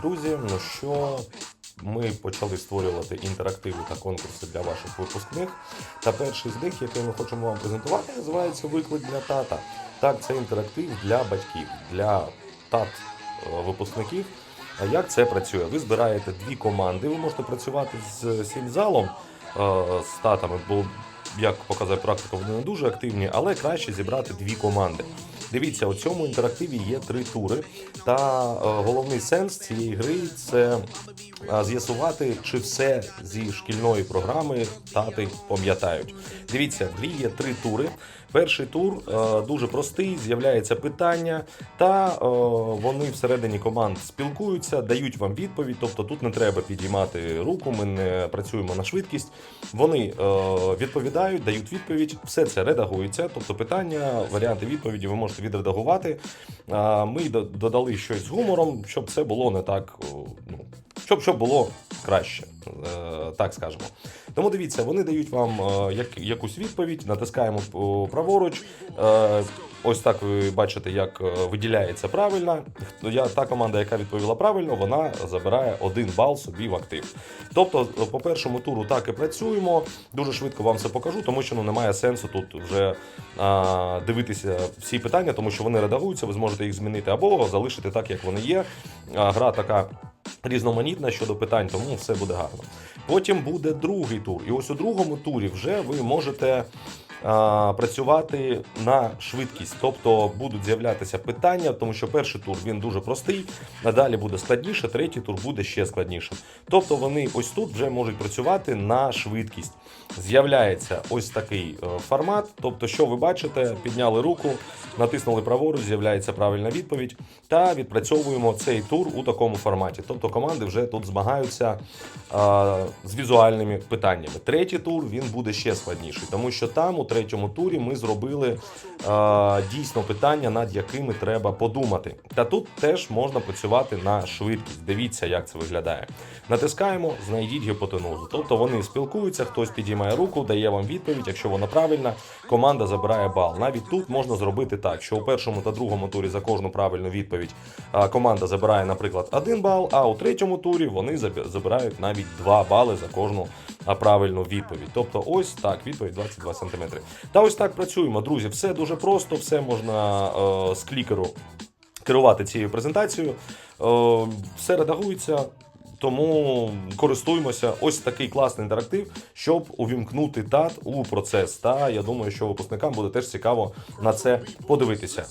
друзі. Ну що, ми почали створювати інтерактиви та конкурси для ваших випускних. Та перший з них, який ми хочемо вам презентувати, називається Виклик для тата. Так, це інтерактив для батьків, для тат е. А як це працює? Ви збираєте дві команди, ви можете працювати з сільзалом, е, з татами, бо як показує практика, вони не дуже активні, але краще зібрати дві команди. Дивіться, у цьому інтерактиві є три тури. Та е, головний сенс цієї гри це е, з'ясувати, чи все зі шкільної програми тати пам'ятають. Дивіться, в грі є три тури. Перший тур е, дуже простий, з'являється питання, та вони всередині команд спілкуються, дають вам відповідь. Тобто тут не треба підіймати руку, ми не працюємо на швидкість. Вони відповідають, дають відповідь. Все це редагується. Тобто питання, варіанти відповіді ви можете відредагувати. А Ми до- додали щось з гумором, щоб це було не так. Ну, щоб, щоб було краще, е, так скажемо. Тому дивіться, вони дають вам е, як, якусь відповідь, натискаємо праворуч. Е, ось так ви бачите, як е, виділяється правильно. Я, та команда, яка відповіла правильно, вона забирає один бал собі в актив. Тобто, е, по першому туру так і працюємо. Дуже швидко вам це покажу, тому що ну, немає сенсу тут вже а, дивитися всі питання, тому що вони редагуються, ви зможете їх змінити або залишити так, як вони є. А, гра така різноманітна щодо питань, тому все буде гарно. Потім буде другий тур. І ось у другому турі вже ви можете працювати на швидкість. Тобто будуть з'являтися питання, тому що перший тур він дуже простий, а далі буде складніше, третій тур буде ще складніше. Тобто вони ось тут вже можуть працювати на швидкість. З'являється ось такий е, формат. Тобто, що ви бачите, підняли руку, натиснули праворуч, з'являється правильна відповідь, та відпрацьовуємо цей тур у такому форматі. Тобто команди вже тут змагаються а, з візуальними питаннями. Третій тур він буде ще складніший, тому що там у третьому турі ми зробили а, дійсно питання, над якими треба подумати. Та тут теж можна працювати на швидкість. Дивіться, як це виглядає. Натискаємо, знайдіть гіпотенузу. Тобто вони спілкуються, хтось підіймає руку, дає вам відповідь. Якщо вона правильна, команда забирає бал. Навіть тут можна зробити так, що у першому та другому турі за кожну правильну відповідь команда забирає, наприклад, один бал, а у третьому турі вони забирають навіть 2 бали за кожну правильну відповідь. Тобто, ось так, відповідь 22 см. Та ось так працюємо, друзі. Все дуже просто, все можна е, з клікеру керувати цією презентацією. Е, все редагується. Тому користуємося ось такий класний інтерактив, щоб увімкнути тат у процес. Та я думаю, що випускникам буде теж цікаво на це подивитися.